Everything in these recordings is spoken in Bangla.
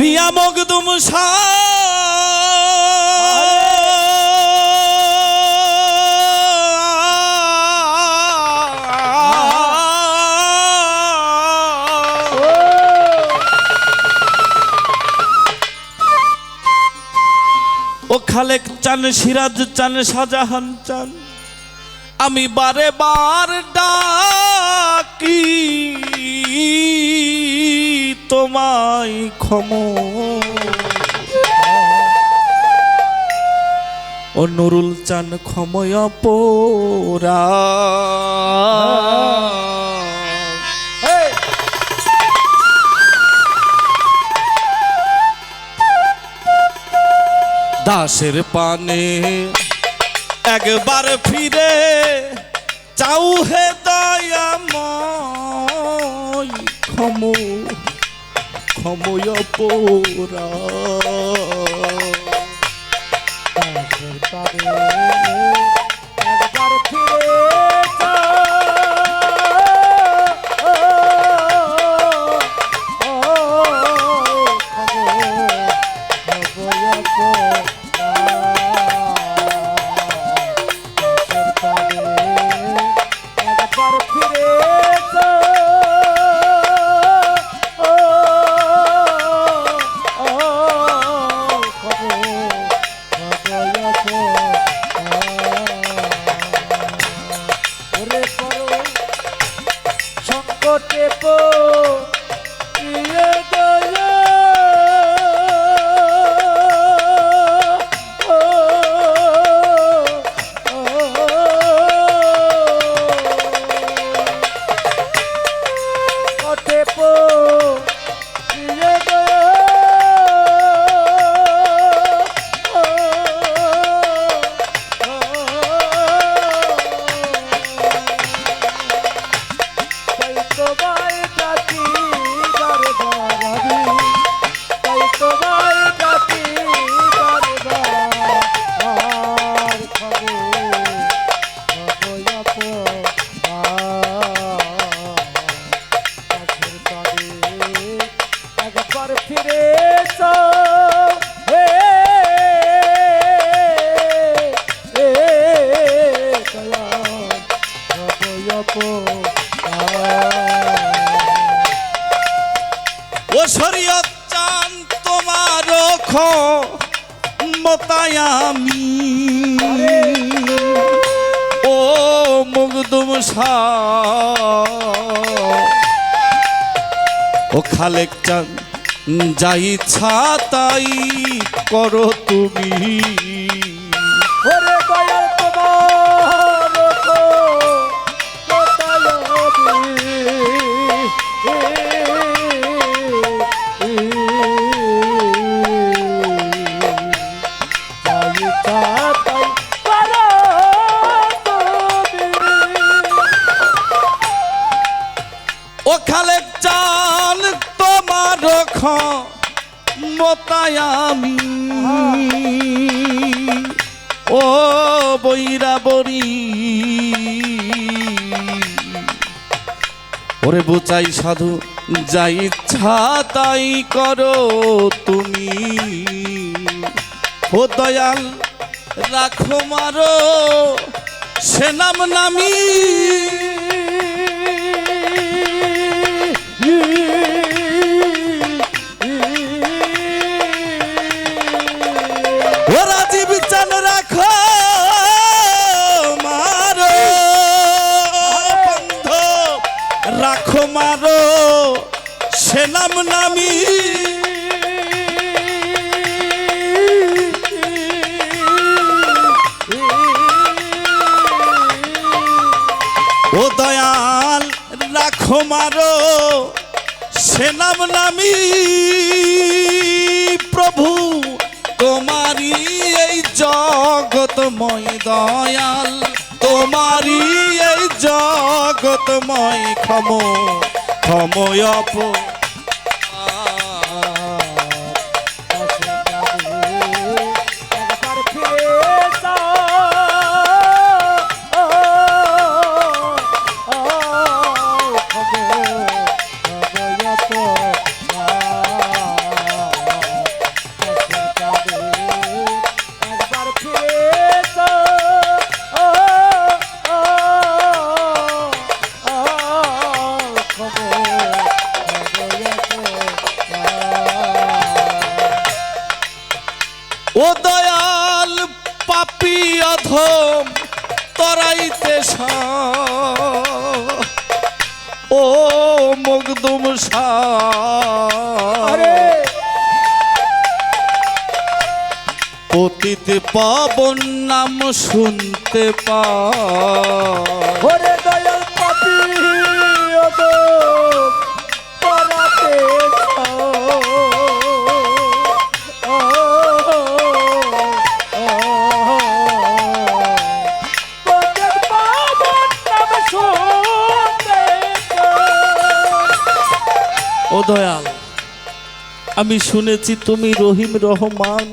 রিয়া মগদুম ও খালেক চান সিরাজ চান শাহজাহান চান। আমি বারে বার ডাকি তোমায় ক্ষম। ও নুরুল চান ক্ষময় পোরা। দাসের পানে একবার ফিরে চাউ হে দয়াময় ক্ষম। ক্ষময় পোরা। তোমার মতায়ামি। ও মুগদুম ও খালেক চান যাই ছাতাই করো তুমি। বুচাই সাধু যাই ইচ্ছা তাই করো তুমি। ও দয়াল রাখো মারো সে নাম নামি। মারো সে নাম ও দয়াল রাখো মারো সে নাম প্রভু তোমারই এই জগতময় দয়াল। তোমারই এই জগতময় ক্ষম ক্ষময় একবার আরে। পতিত পাবন নাম শুনতে পা। আমি শুনেছি তুমি রহিম রহমান।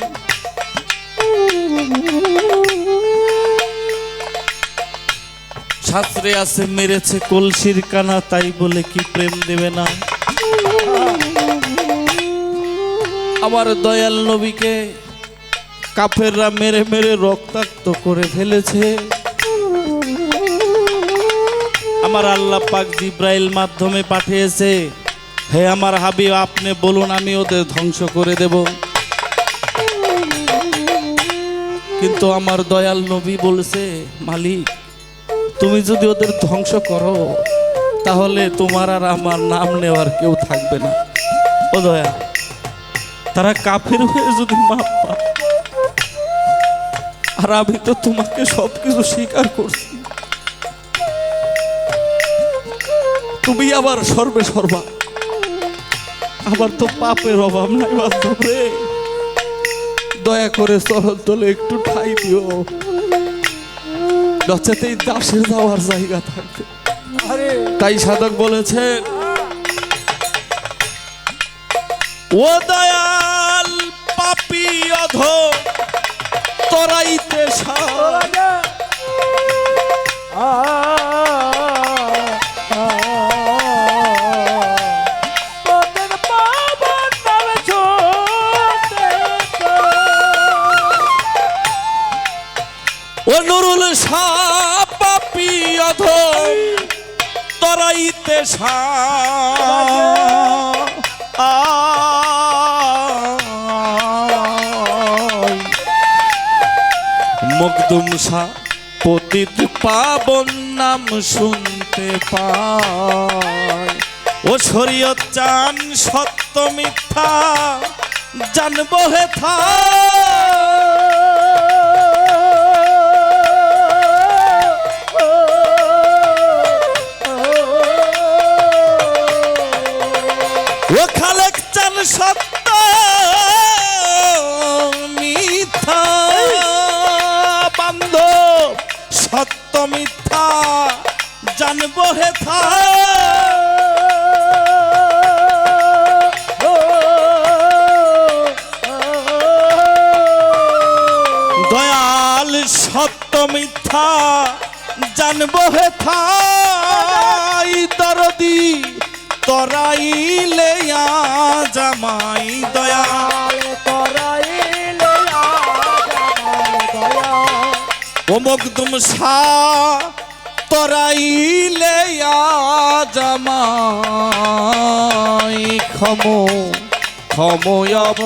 শাস্ত্রে আছে, মেরেছে কলসির কানা, তাই বলে কি প্রেম দেবে না? আমার দয়াল নবীকে কাফেররা মেরে মেরে রক্তাক্ত করে ফেলেছে। আমার আল্লাহ পাক জিব্রাইল মাধ্যমে পাঠিয়েছে। হে আমার হাবিব, আপনি বলুন, আমি ওদের ধ্বংস করে দেব। কিন্তু আমার দয়াল নবী বলছে, মালিক, তুমি যদি ওদের ধ্বংস করো, তাহলে তোমার আর আমার নাম নেওয়ার কেউ থাকবে না। ও দয়া, তারা কাফের হয়ে যদি মাপ আর আমি তো তোমাকে সবকিছু স্বীকার করছি। তুমি আবার সর্বে সর্বা আমার তো পাপের অভাব নাই রে। দয়া করে চরণ তলে একটু ঠাই দিও। এই দাসের যাওয়ার জায়গা থাকবে। তাই সাধক বলেছেন ও দয়াল পাপি অধ তরাইতে সা ও নুরুল পাপি তরাইতে সা। মকদুম শাহ পতিত পাবন নাম শুনতে পায়। ও শরীয়ত চান সত্য মিথ্যা, জানব হে সত্য, মিথ্যা, বান্ধব, সত্য, মিথ্যা জানব হে থা। দয়াল, সত্য, মিথ্যা জানব হে থাই দরদি তরাইলে জামাই দয়া। ও মকদুম শাহ তরাইলে জামাই। ক্ষম ক্ষময়প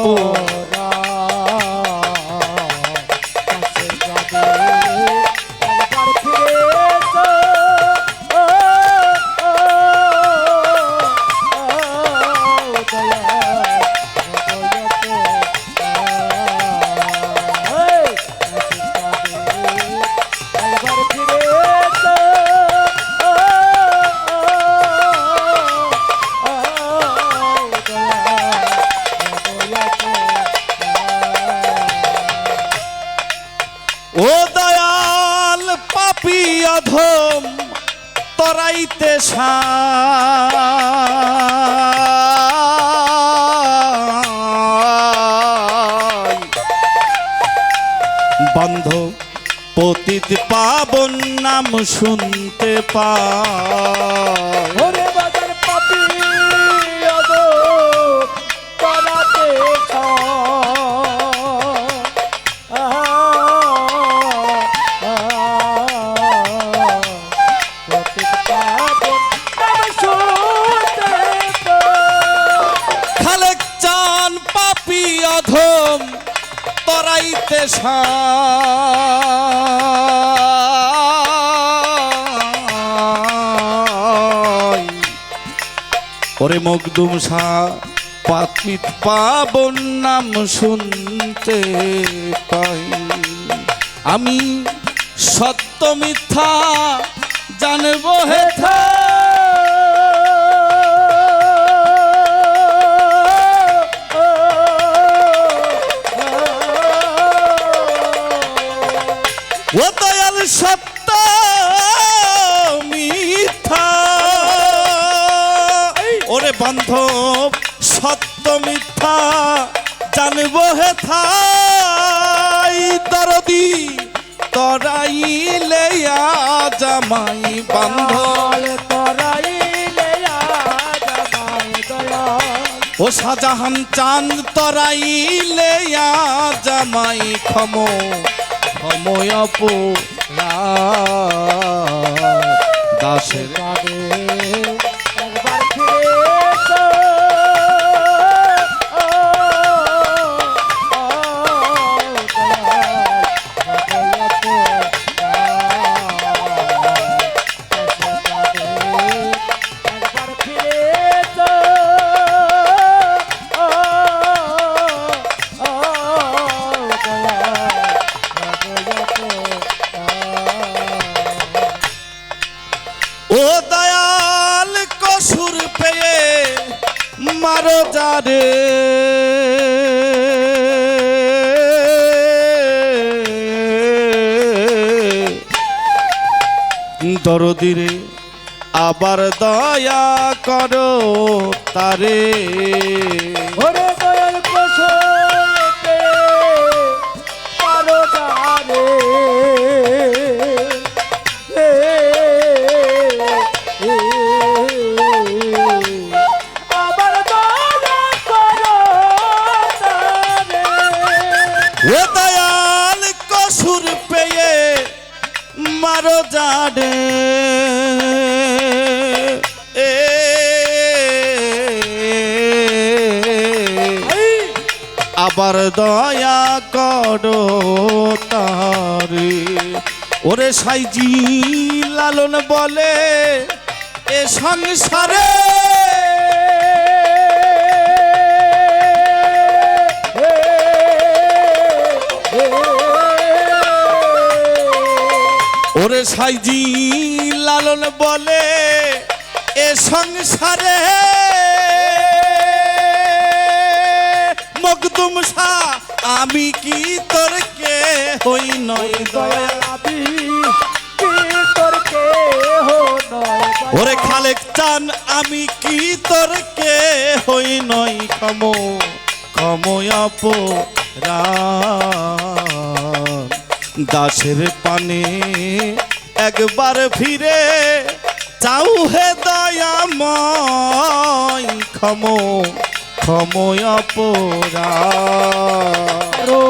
পতিত পাবন নাম শুনতে বাজার পাপি অদো করাতে খালেক চান পাপি অধম পাইতে সাই ওরে মকদুম শাহ পাতিত পাবন নাম শুনতে পাই। আমি সত্য মিথ্যা জানব হেথা ও দয়াল সত্য বান্ধব, সত্য মিথ্যা জানব হেথাই দরদি তরাইলে জামাই বান্ধব। ও শাহজাহান চাঁদ, তরাইলে জামাই ক্ষম ক্ষময় দাসের দরদিরে আবার দয়া করো তারে। আবার দয়া করো তারে। ওরে সাইজি লালন বলে, এ সংসারে ওরে সাইজি লালন বলে, এ সংসারে মকদুম শাহ আমি কি তোর কে? হই নয় দয়া। দয়ালাবি কি তোর কে? হো নয় ওরে খালেক চান আমি কি তোর কে? হই নই ক্ষম ক্ষময়াপ দাসের পানে একবার ফিরে চাউ হে দয়াময় ক্ষম। ক্ষময়াপরা রো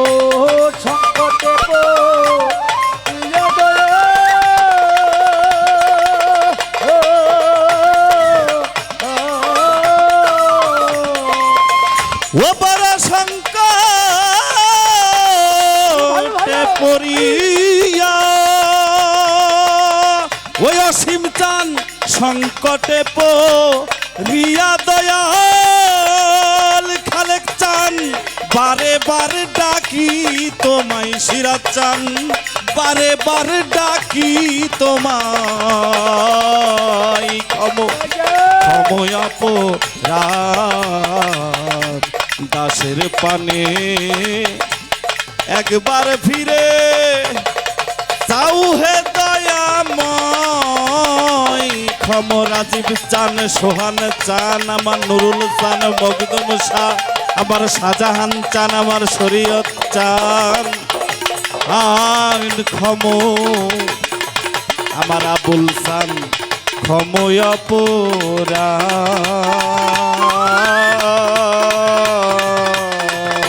সংকটে দয়া ও, বড় শঙ্কর পড়িয়া। ওই অসীম চান সংকটে চান বারে বারে ডাকি তোমায় সিরাজ চান। বারে বারে ডাকি তোমায়। ক্ষম রাত দাসের পানে একবার ফিরে চাউ হে দয়াময়। ক্ষম রাজীব চান, সোহান চান, আমার নুরুল চান, মকদুম শাহ। আমার শাহজাহান চান আমার শরীয়ত চান। ক্ষম আমার আবুল চান ক্ষময়